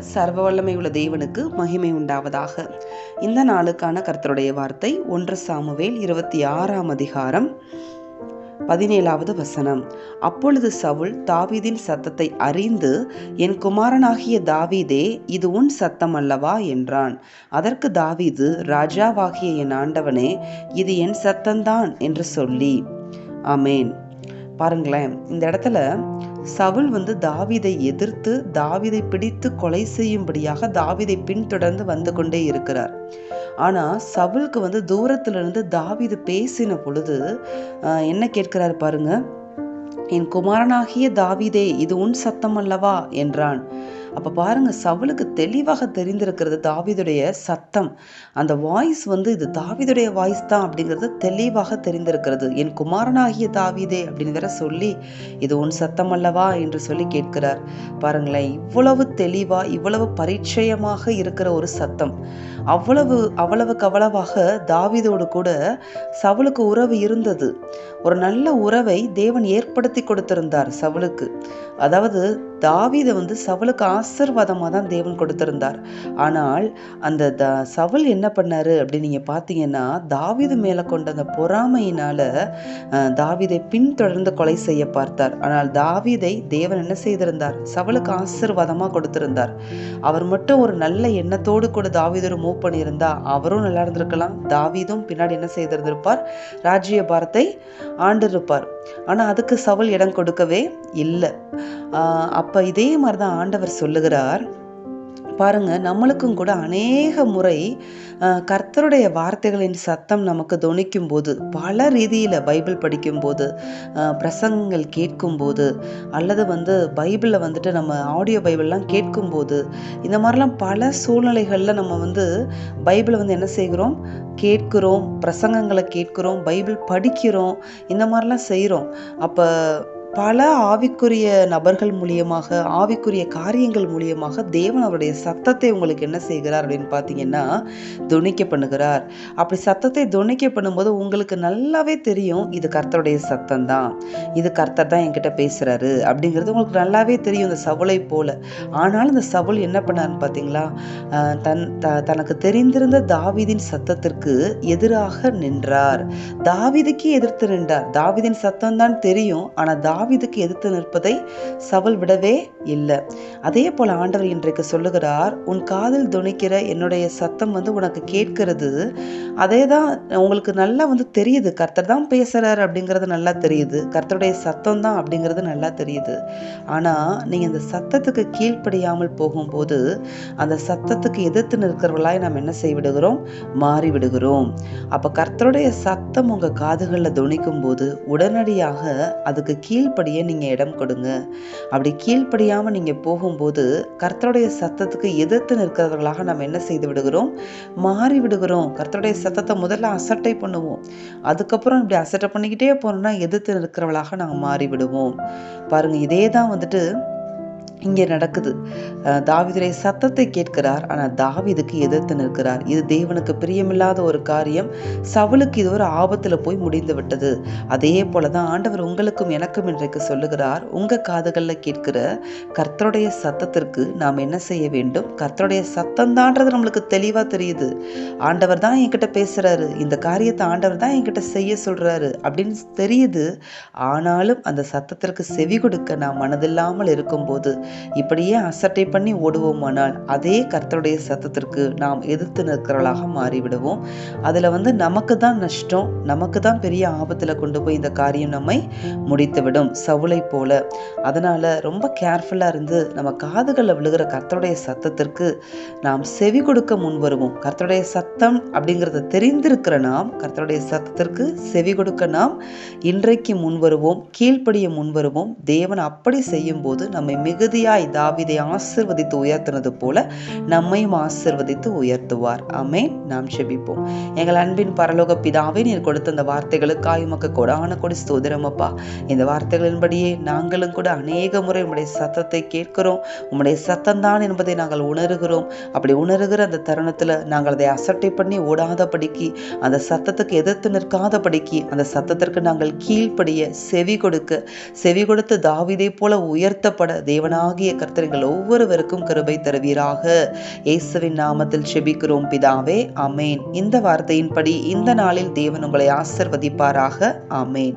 சர்வ வல்லமை உள்ள தேவனுக்கு மகிமை உண்டாவதாக. இந்த நாளுக்கான கர்த்தருடைய வார்த்தை ஒன்று சாமுவேல் இருபத்தி ஆறாம் அதிகாரம் பதினேழாவது வசனம். அப்பொழுது சவுல் தாவீதின் சத்தத்தை அறிந்து என் குமாரனாகிய தாவீதே இது உன் சத்தம் அல்லவா? என்றான். அதற்கு தாவீது ராஜாவாகிய என் ஆண்டவனே இது என் சத்தம்தான் என்று சொல்லி. அமேன் பாருங்களேன் இந்த இடத்துல சவுல் வந்து தாவீதை எதிர்த்து தாவிதை பிடித்து கொலை செய்யும்படியாக தாவிதை பின்தொடர்ந்து வந்து கொண்டே இருக்கிறார். ஆனால் சவுலுக்கு வந்து தூரத்திலிருந்து தாவிது பேசின பொழுது என்ன கேட்கிறார் பாருங்க. என் குமாரனாகிய தாவிதே இது உன் சத்தம் அல்லவா? என்றான். அப்போ பாருங்க சவுலுக்கு தெளிவாக தெரிந்திருக்கிறது தாவீதுடைய சத்தம். அந்த வாய்ஸ் வந்து இது தாவீதுடைய வாய்ஸ் தான் அப்படிங்கிறது தெளிவாக தெரிந்திருக்கிறது. என் குமாரனாகிய தாவீதே அப்படின்னு வேற சொல்லி இது உன் சத்தம் அல்லவா என்று சொல்லி கேட்கிறார். பாருங்களேன் இவ்வளவு தெளிவாக இவ்வளவு பரிச்சயமாக இருக்கிற ஒரு சத்தம். அவ்வளவு அவ்வளவுக்கு அவ்வளவாக தாவிதோடு கூட சவுலுக்கு உறவு இருந்தது. ஒரு நல்ல உறவை தேவன் ஏற்படுத்தி கொடுத்திருந்தார் சவுலுக்கு. அதாவது தாவீதை வந்து சவுலுக்கு ஆசீர்வாதமாக தான் தேவன் கொடுத்திருந்தார். ஆனால் அந்த த சவுல் என்ன பண்ணார் அப்படின்னு நீங்கள் பார்த்தீங்கன்னா தாவீது மேலே கொண்ட அந்த பொறாமையினால் தாவீதை பின்தொடர்ந்து கொலை செய்ய பார்த்தார். ஆனால் தாவீதை தேவன் என்ன செய்திருந்தார்? சவுலுக்கு ஆசீர்வாதமாக கொடுத்திருந்தார். அவர் மட்டும் ஒரு நல்ல எண்ணத்தோடு கூட தாவீதோடு மூவ் பண்ணியிருந்தா அவரும் நல்லா இருந்திருக்கலாம். தாவீதும் பின்னாடி என்ன செய்திருந்திருப்பார்? ராஜ்ய பாரத்தை ஆண்டிருப்பார். ஆனால் அதுக்கு சவுல் இடம் கொடுக்கவே இல்லை. அப்போ இதே மாதிரி தான் ஆண்டவர் சொல்லுகிறார். பாருங்க நம்மளுக்கும் கூட அநேக முறை கர்த்தருடைய வார்த்தைகளின் சத்தம் நமக்கு துணிக்கும் போது பல ரீதியில் பைபிள் படிக்கும்போது ஆஹ், பிரசங்கங்கள் கேட்கும்போது அல்லது வந்து பைபிளில் வந்துட்டு நம்ம ஆடியோ பைபிள்லாம் கேட்கும்போது இந்த மாதிரிலாம் பல சூழ்நிலைகளில் நம்ம வந்து பைபிளை வந்து என்ன செய்கிறோம்? கேட்கிறோம் பிரசங்கங்களை கேட்கிறோம் பைபிள் படிக்கிறோம் இந்த மாதிரிலாம் செய்கிறோம். அப்போ பல ஆவிக்குரிய நபர்கள் மூலியமாக ஆவிக்குரிய காரியங்கள் மூலியமாக தேவன் அவருடைய சத்தத்தை உங்களுக்கு என்ன செய்கிறார் அப்படின்னு பார்த்தீங்கன்னா துணிக்க பண்ணுகிறார். அப்படி சத்தத்தை துணிக்க பண்ணும்போது உங்களுக்கு நல்லாவே தெரியும் இது கர்த்தருடைய சத்தம் தான் இது கர்த்தர் தான் என்கிட்ட பேசுகிறாரு அப்படிங்கிறது உங்களுக்கு நல்லாவே தெரியும் இந்த சவுளை போல. ஆனாலும் இந்த சவுல் என்ன பண்ணாருன்னு பார்த்தீங்களா? தன் த- தனக்கு தெரிந்திருந்த தாவிதின் சத்தத்திற்கு எதிராக நின்றார். தாவீதுக்கு எதிர்த்து நின்றார். தாவிதின் சத்தம் தான் தெரியும் தாவி தாவிதுக்கு எதிர்த்து நிற்பதை சவுல் விடவே இல்லை. அதே போல ஆண்டவர் இன்றைக்கு சொல்லுகிறார் உன் காதில் துணிக்கிற என்னுடைய சத்தம் வந்து உனக்கு கேட்கிறது. அதே தான் உங்களுக்கு நல்லா வந்து தெரியுது. கர்த்தர் தான் பேசுறாரு அப்படிங்கிறது நல்லா தெரியுது. கர்த்தருடைய சத்தம் தான் அப்படிங்கிறது நல்லா தெரியுது. ஆனா நீங்கள் இந்த சத்தத்துக்கு கீழ்ப்படியாமல் போகும்போது அந்த சத்தத்துக்கு எதிர்த்து நிற்கிறவர்களாய் நாம் என்ன செய்விடுகிறோம்? விடுகிறோம் அப்போ கர்த்தருடைய சத்தம் உங்க காதுகளில் துணிக்கும் போது உடனடியாக அதுக்கு கீழ்ப்படிய நீங்கள் இடம் கொடுங்க. அப்படி கீழ்ப்படியாமல் நீங்கள் போகும்போது கர்த்தருடைய சத்தத்துக்கு எதிர்த்து நிற்கிறவர்களாக நாம் என்ன செய்து விடுகிறோம்? மாறி விடுகிறோம். கர்த்தருடைய சத்தத்தை முதல்ல அசட்டை பண்ணுவோம். அதுக்கப்புறம் இப்படி அசட்டை பண்ணிக்கிட்டே போனோம்னா எதிர்த்து நிற்கிறவர்களாக நாங்கள் மாறி விடுவோம் பாருங்கள் இதே தான் வந்துட்டு இங்கே நடக்குது. அஹ் சத்தத்தை கேட்கிறார். ஆனால் தாவிதுக்கு எதிர்த்து நிற்கிறார். இது தேவனுக்கு பிரியமில்லாத ஒரு காரியம். சவுலுக்கு இது ஒரு ஆபத்தில் போய் முடிந்து விட்டது. அதே போல தான் ஆண்டவர் உங்களுக்கும் எனக்கும் இன்றைக்கு சொல்லுகிறார். உங்கள் காதுகளில் கேட்கிற கர்த்தருடைய சத்தத்திற்கு நாம் என்ன செய்ய வேண்டும்? கர்த்தருடைய சத்தம் தான்றது நம்மளுக்கு தெளிவாக தெரியுது. ஆண்டவர் தான் என்கிட்ட பேசுகிறாரு இந்த காரியத்தை ஆண்டவர் தான் என்கிட்ட செய்ய சொல்கிறாரு அப்படின்னு தெரியுது. ஆனாலும் அந்த சத்தத்திற்கு செவி கொடுக்க நாம் மனதில்லாமல் இருக்கும்போது இப்படியே அசட்டை பண்ணி ஓடுவோமானால் அதே கர்த்தருடைய சத்தத்திற்கு நாம் எதிர்த்து நிற்கிறவளாக மாறிவிடுவோம். அதில் வந்து நமக்கு தான் நஷ்டம் நமக்கு தான் பெரிய ஆபத்தில் கொண்டு போய் இந்த காரியம் நம்மை முடித்துவிடும் சவுளை போல. அதனால் ரொம்ப கேர்ஃபுல்லாக இருந்து நம்ம காதுகளில் விழுகிற கர்த்தருடைய சத்தத்திற்கு நாம் செவி கொடுக்க முன் வருவோம். கர்த்தருடைய சத்தம் அப்படிங்கிறத தெரிந்திருக்கிற நாம் கர்த்தருடைய சத்தத்திற்கு செவி கொடுக்க நாம் இன்றைக்கு முன் வருவோம் கீழ்ப்படிய முன் வருவோம். தேவன் அப்படி செய்யும் போது நம்மை மிகுதியாய் தாவிதை ஆசிர்வதித்து உயர்த்தினது போல நம்மையும் ஆசிர்வதித்து உயர்த்துவார். அமே நாம் செபிப்போம். எங்கள் அன்பின் பரலோக பிதாவே நீர் கொடுத்த இந்த வார்த்தைகளுக்காய் உமக்கு கொடான கொடி ஸ்தோதிரமப்பா இந்த வார்த்தைகளின்படியே நாங்களும் கூட அநேக முறை உம்முடைய சத்தத்தை கேட்கிறோம். உம்முடைய சத்தம்தான் என்பதை நாங்கள் உணர்கிறோம். அப்படி உணர்கிற அந்த தருணத்தில் நாங்கள் அதை அசட்டை பண்ணி ஓடாதபடிக்கு அந்த சத்தத்துக்கு எதிர்த்து நிற்காதபடிக்கு அந்த சத்தத்திற்கு நாங்கள் கீழ்ப்படிய செவி கொடுக்க செவி கொடுத்து தாவிதை போல உயர்த்தப்பட தேவனா ஆகிய கர்த்தர்கள் ஒவ்வொருவருக்கும் கிருபை தருவீராக. இயேசுவின் நாமத்தில் செபிக்கிறோம் பிதாவே. அமேன் இந்த வார்த்தையின்படி இந்த நாளில் தேவன் உங்களை ஆசிர்வதிப்பாராக. அமேன்